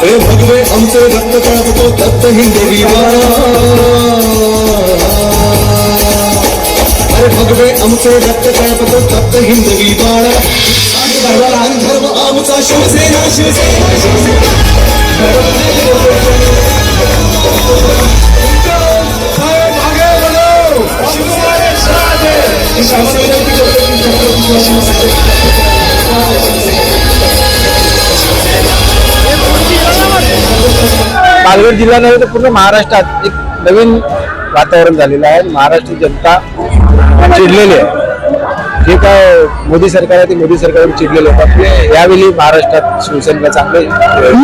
हे भगवे आमचे रक्त कापतो दत्त हिंदवी अरे भगवे आमचे रक्त कापतो दत्त हिंदवी बाळा धर्म धर्म आमचा शिवसेना शिवसेना शिवसेना शिवसेना. पालघर जिल्हा नव्हे तर पूर्ण महाराष्ट्रात एक नवीन वातावरण झालेलं आहे. महाराष्ट्र जनता चिडलेली आहे. जे काय मोदी सरकार आहे ते मोदी सरकारवर चिडलेले आहेत. आपले यावेळी महाराष्ट्रात शिवसेनेला चांगले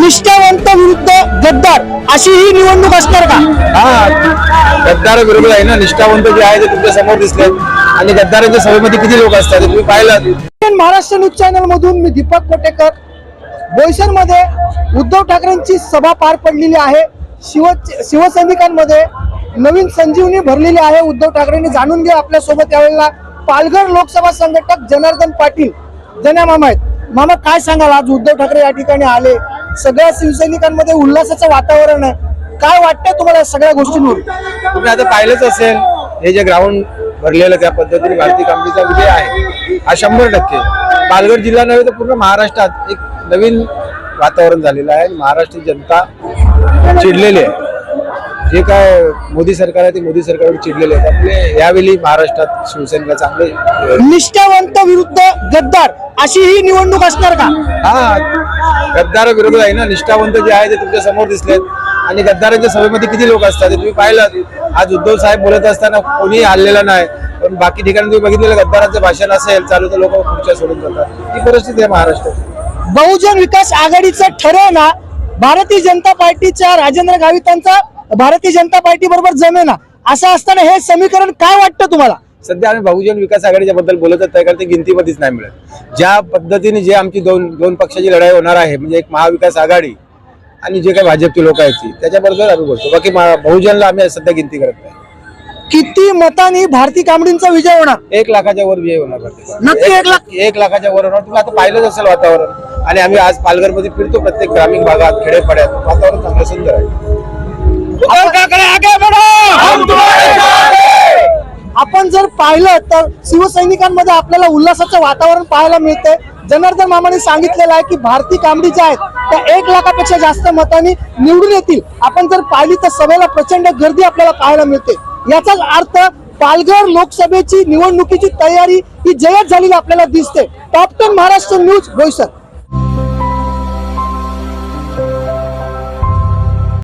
निष्ठावंत विरुद्ध गद्दार अशी ही निवडणूक असणार का? हा गद्दार विरोध आहे ना. निष्ठावंत जे आहे ते तुमच्यासमोर दिसले आणि गद्दारांच्या सभेमध्ये किती लोक असतात हे तुम्ही पाहिलं महाराष्ट्र न्यूज चॅनल मधून मी दीपक कोटेकर बोईसरमध्ये उद्धव ठाकरेंची सभा पार पडलेली आहे. शिव शिवसैनिकांमध्ये नवीन संजीवनी भरलेली आहे. उद्धव ठाकरेंनी जाणून घ्या आपल्यासोबत यावेळेला पालघर लोकसभा संघटक जनार्दन पाटील जन्या मामा आहेत. मामा काय सांगाल? आज उद्धव ठाकरे या ठिकाणी आले. सगळ्या शिवसैनिकांमध्ये उल्हासाचं वातावरण आहे. काय वाटतंय तुम्हाला सगळ्या गोष्टींवर? तुम्ही आता पाहिलंच असेल हे जे ग्राउंड भरलेलं त्या पद्धतीने भारतीय कामडीचा विजय आहे. हा शंभर टक्के. पालघर जिल्हा नव्हे तर पूर्ण महाराष्ट्रात एक नवीन वातावरण झालेलं आहे. महाराष्ट्र जनता चिडलेली आहे. जे काय मोदी सरकार आहे ते मोदी सरकारवर चिडलेले आहेत. आपले यावेळी महाराष्ट्रात शिवसेनेला चांगले निष्ठावंत विरुद्ध गद्दार अशी ही निवडणूक असणार का? हा गद्दार विरोध आहे ना. निष्ठावंत जे आहे ते तुमच्यासमोर दिसलेत. आणि गद्दारांच्या सभेमध्ये किती लोक असतात हे तुम्ही पाहिलं. आज उद्धव साहेब बोलत असताना कोणी हल्लेलं नाही. पण बाकी ठिकाणी तुम्ही बघितलेलं गद्दारांचं भाषण असेल चालू तर लोक खुर्च्या सोडून जातात. ही परिस्थिती आहे महाराष्ट्रात बहुजन विकास आघाडीचं ठरव ना भारतीय जनता पार्टीच्या राजेंद्र गावितांचा भारतीय जनता पार्टी बरोबर जमेना. असं असताना हे समीकरण काय वाटतं तुम्हाला? सध्या आम्ही बहुजन विकास आघाडीच्या बद्दल बोलत आहे कारण ते गिनतीमध्येच नाही मिळत. ज्या पद्धतीने जे आमची दोन दोन पक्षाची लढाई होणार आहे म्हणजे एक महाविकास आघाडी आणि जे काही भाजपची लोक आहेत ती त्याच्याबद्दल आम्ही बोलतो. बाकी बहुजनला आम्ही सध्या गिनती करत नाही. किती मतांनी भारतीय कांबडींचा विजय होणार? एक लाखाच्या वर विजय होणार. नक्की एक लाख? एक लाखाच्या वर होणार. तुम्ही आता पाहिलंच असेल वातावरण. आणि आम्ही आज पालघरमध्ये फिरतो प्रत्येक ग्रामीण भागात खेडेपाड्यात. वातावरण चांगलं सुंदर आहे. आपण जर पाहिलं तर शिवसैनिकांमध्ये आपल्याला उल्हासाचं वातावरण पाहायला मिळते जनार्दन मामाने सांगितलेलं आहे की भारतीय कांबडी ज्या आहेत त्या एक लाखापेक्षा जास्त मतांनी निवडून येतील. आपण जर पाहिली तर सभेला प्रचंड गर्दी आपल्याला पाहायला मिळते. याचाच अर्थ पालघर लोकसभेची निवडणुकीची तयारी ही जयत झालेली आपल्याला दिसते. टॉप टेन महाराष्ट्र न्यूज भविष्यात